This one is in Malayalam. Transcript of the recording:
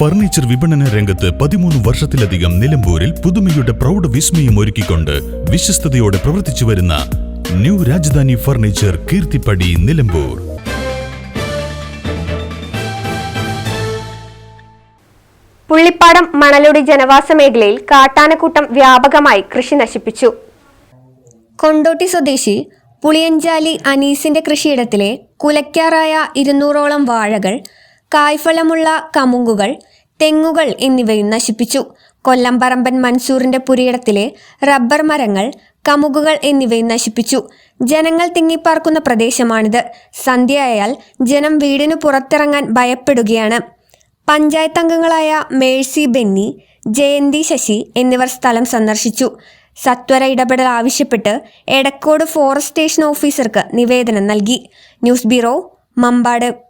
ഫർണിച്ചർ വിപണന രംഗത്ത് പതിമൂന്ന് വർഷത്തിലധികം നിലമ്പൂരിൽ പുതുമയുടെ പ്രൗഢ വിസ്മയം ഒരുക്കിക്കൊണ്ട് വിശ്വസ്തയോടെ പ്രവർത്തിച്ചു വരുന്ന ന്യൂ രാജധാനി ഫർണിച്ചർ കീർത്തിപ്പടി നിലമ്പൂർ. പുള്ളിപ്പാടം മണലുടി ജനവാസ മേഖലയിൽ കാട്ടാനക്കൂട്ടം വ്യാപകമായി കൃഷി നശിപ്പിച്ചു. കൊണ്ടോട്ടി സ്വദേശി പുളിയഞ്ചാലി അനീസിന്റെ കൃഷിയിടത്തിലെ കുലയ്ക്കാറായ ഇരുന്നൂറോളം വാഴകൾ കായ്ഫലമുള്ള കമുങ്ങുകൾ തെങ്ങുകൾ എന്നിവയും നശിപ്പിച്ചു. കൊല്ലംപറമ്പൻ മൻസൂറിന്റെ പുരയിടത്തിലെ റബ്ബർ മരങ്ങൾ കമുകുകൾ എന്നിവയും നശിപ്പിച്ചു. ജനങ്ങൾ തിങ്ങിപ്പാർക്കുന്ന പ്രദേശമാണിത്. സന്ധ്യയായാൽ ജനം വീടിനു പുറത്തിറങ്ങാൻ ഭയപ്പെടുകയാണ്. പഞ്ചായത്ത് അംഗങ്ങളായ മേഴ്സി ബെന്നി ജയന്തി ശശി എന്നിവർ സ്ഥലം സന്ദർശിച്ചു. സത്വര ഇടപെടൽ ആവശ്യപ്പെട്ട് എടക്കോട് ഫോറസ്റ്റ് സ്റ്റേഷൻ ഓഫീസർക്ക് നിവേദനം നൽകി. News bureau Mampad.